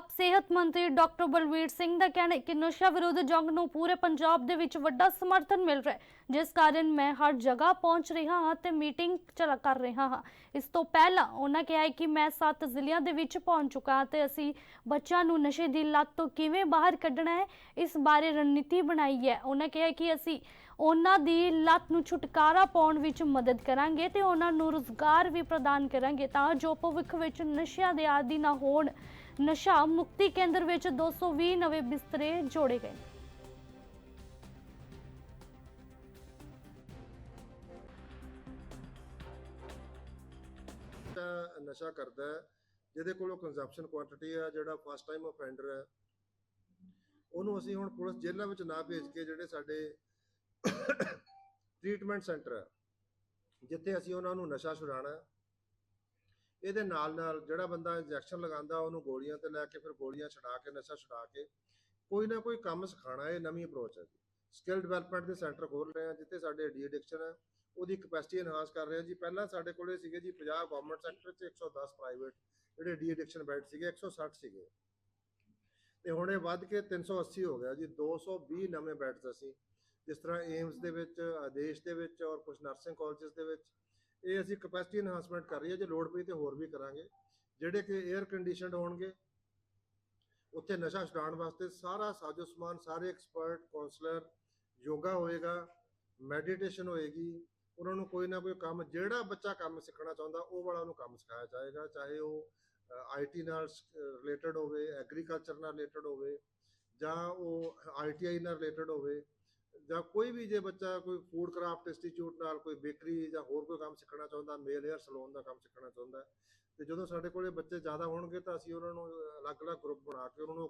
ਆਪ ਸਿਹਤ ਮੰਤਰੀ ਡਾਕਟਰ ਬਲਵੀਰ ਸਿੰਘ ਦਾ ਕਹਿਣਾ ਹੈ ਕਿ ਨਸ਼ਾ ਵਿਰੋਧ ਜੰਗ ਨੂੰ ਪੂਰੇ ਪੰਜਾਬ ਦੇ ਵਿੱਚ ਵੱਡਾ ਸਮਰਥਨ ਮਿਲ ਰਿਹਾ ਹੈ। ਜਿਸ ਕਾਰਨ ਮੈਂ ਹਰ ਜਗ੍ਹਾ ਪਹੁੰਚ ਰਿਹਾ ਹਾਂ ਤੇ ਮੀਟਿੰਗ ਚਲਾ ਕਰ ਰਿਹਾ ਹਾਂ। ਇਸ ਤੋਂ ਪਹਿਲਾਂ ਉਹਨਾਂ ਕਿਹਾ ਹੈ ਕਿ ਮੈਂ ਸੱਤ ਜ਼ਿਲ੍ਹਿਆਂ ਦੇ ਵਿੱਚ ਪਹੁੰਚ ਚੁੱਕਾ ਹਾਂ ਤੇ ਅਸੀਂ ਬੱਚਿਆਂ ਨੂੰ ਨਸ਼ੇ ਦੀ ਲੱਤ ਤੋਂ ਕਿਵੇਂ ਬਾਹਰ ਕੱਢਣਾ ਹੈ, ਇਸ ਬਾਰੇ ਰਣਨੀਤੀ ਬਣਾਈ ਹੈ। ਉਹਨਾਂ ਕਿਹਾ ਕਿ ਅਸੀਂ ਉਹਨਾਂ ਦੀ ਲੱਤ ਨੂੰ ਛੁਟਕਾਰਾ ਪਾਉਣ ਵਿੱਚ ਮਦਦ ਕਰਾਂਗੇ ਤੇ ਉਹਨਾਂ ਨੂੰ ਰੋਜ਼ਗਾਰ ਵੀ ਪ੍ਰਦਾਨ ਕਰਾਂਗੇ ਤਾਂ ਜੋ ਭਵਿੱਖ ਵਿੱਚ ਨਸ਼ਿਆਂ ਦੇ ਆਦੀ ਨਾ ਹੋਣ। ਨਸ਼ਾ ਮੁਕਤੀ ਕੇਂਦਰ ਵਿੱਚ 220 ਨਵੇਂ ਬਿਸਤਰੇ ਜੋੜੇ ਗਏ। ਤਾਂ ਨਸ਼ਾ ਕਰਦਾ ਹੈ, ਜਿਹਦੇ ਕੋਲੋਂ ਕੰਜ਼ੰਪਸ਼ਨ ਕੁਆਂਟੀਟੀ ਹੈ ਜਿਹੜਾ ਫਸਟ ਟਾਈਮ ਅਫੈਂਡਰ ਹੈ, ਉਹਨੂੰ ਅਸੀਂ ਹੁਣ ਪੁਲਿਸ ਜੇਲ੍ਹਾਂ ਵਿੱਚ ਨਾ ਭੇਜ ਕੇ ਜਿਹੜੇ ਸਾਡੇ ਟ੍ਰੀਟਮੈਂਟ ਸੈਂਟਰ ਹੈ ਜਿੱਥੇ ਅਸੀਂ ਉਹਨਾਂ ਨੂੰ ਨਸ਼ਾ ਛੁਡਾਉਣਾ ਇਹਦੇ ਨਾਲ ਨਾਲ ਜਿਹੜਾ ਬੰਦਾ ਇੰਜੈਕਸ਼ਨ ਲਗਾਉਂਦਾ, ਉਹਨੂੰ ਗੋਲੀਆਂ ਤੇ ਲੈ ਕੇ ਫਿਰ ਗੋਲੀਆਂ ਛੁਡਾ ਕੇ, ਨਸ਼ਾ ਛੁਡਾ ਕੇ ਕੋਈ ਨਾ ਕੋਈ ਕੰਮ ਸਿਖਾਉਣਾ ਇਹ ਨਵੀਂ ਅਪਰੋਚ ਹੈ ਜੀ। ਸਕਿੱਲ ਡਿਵੈਲਪਮੈਂਟ ਦੇ ਸੈਂਟਰ ਖੋਲ ਰਹੇ ਹਾਂ, ਜਿੱਥੇ ਸਾਡੇ ਡੀ ਐਡਿਕਸ਼ਨ ਹੈ, ਉਹਦੀ ਕਪੈਸਿਟੀ ਇਨਹਾਂਸ ਕਰ ਰਹੇ ਹਾਂ ਜੀ। ਪਹਿਲਾਂ ਸਾਡੇ ਕੋਲੇ ਸੀਗੇ ਜੀ 50 ਗਵਰਨਮੈਂਟ ਸੈਕਟਰ 'ਚ 110 ਪ੍ਰਾਈਵੇਟ ਜਿਹੜੇ ਡੀ ਐਡਿਕਸ਼ਨ ਬੈੱਡ ਸੀਗੇ 160 ਸੀਗੇ। ਤੇ ਹੁਣ ਇਹ ਵੱਧ ਕੇ 380 ਹੋ ਗਿਆ ਜੀ 220 ਨਵੇਂ ਬੈੱਡਸ ਅਸੀਂ, ਜਿਸ ਤਰ੍ਹਾਂ ਏਮਸ ਦੇ ਵਿੱਚ, ਆਦੇਸ਼ ਦੇ ਵਿੱਚ ਔਰ ਕੁਝ ਨਰਸਿੰਗ ਕਾਲਜਸ ਦੇ ਵਿੱਚ। ਇਹ ਅਸੀਂ ਕਪੈਸਿਟੀ ਇਨਹਾਂਸਮੈਂਟ ਕਰ ਰਹੀ ਹੈ, ਜੇ ਲੋੜ ਪਈ ਤੇ ਹੋਰ ਵੀ ਕਰਾਂਗੇ। ਜਿਹੜੇ ਕਿ 에ਅਰ ਕੰਡੀਸ਼ਨਡ ਹੋਣਗੇ, ਉੱਥੇ ਨਸ਼ਾ ਛੁਡਾਉਣ ਵਾਸਤੇ ਸਾਰਾ ਸਾਜੋ ਸਮਾਨ, ਸਾਰੇ ਐਕਸਪਰਟ ਕਾਉਂਸਲਰ ਯੋਗਾ ਹੋਏਗਾ ਮੈਡੀਟੇਸ਼ਨ ਹੋਏਗੀ, ਉਹਨਾਂ ਨੂੰ ਕੋਈ ਨਾ ਕੋਈ ਕੰਮ, ਜਿਹੜਾ ਬੱਚਾ ਕੰਮ ਸਿੱਖਣਾ ਚਾਹੁੰਦਾ, ਉਹ ਵਾਲਾ ਉਹਨੂੰ ਕੰਮ ਸਿਖਾਇਆ ਜਾਏਗਾ, ਚਾਹੇ ਉਹ ਆਈਟੀ ਨਾਲ ਰਿਲੇਟਡ ਹੋਵੇ ਐਗਰੀਕਲਚਰ ਨਾਲ ਰਿਲੇਟਡ ਹੋਵੇ, ਜਾਂ ਉਹ ਆਈਟੀਆਈ ਨਾਲ ਰਿਲੇਟਡ ਹੋਵੇ ਜਾਂ ਕੋਈ ਵੀ ਜੇ ਬੱਚਾ ਕੋਈ ਫੂਡ ਕਰਾਫਟ ਇੰਸਟੀਚਿਊਟ ਨਾਲ ਕੋਈ ਬੇਕਰੀ ਜਾਂ ਹੋਰ ਕੋਈ ਕੰਮ ਸਿੱਖਣਾ ਚਾਹੁੰਦਾ ਮੇਲ ਹੇਅਰ ਸਲੂਨ ਦਾ ਕੰਮ ਸਿੱਖਣਾ ਚਾਹੁੰਦਾ ਹੈ, ਤੇ ਜਦੋਂ ਸਾਡੇ ਕੋਲੇ ਬੱਚੇ ਜ਼ਿਆਦਾ ਹੋਣਗੇ ਤਾਂ ਅਸੀਂ ਉਹਨਾਂ ਨੂੰ ਅਲੱਗ-ਅਲੱਗ ਗਰੁੱਪ ਬਣਾ ਕੇ ਉਹਨਾਂ ਨੂੰ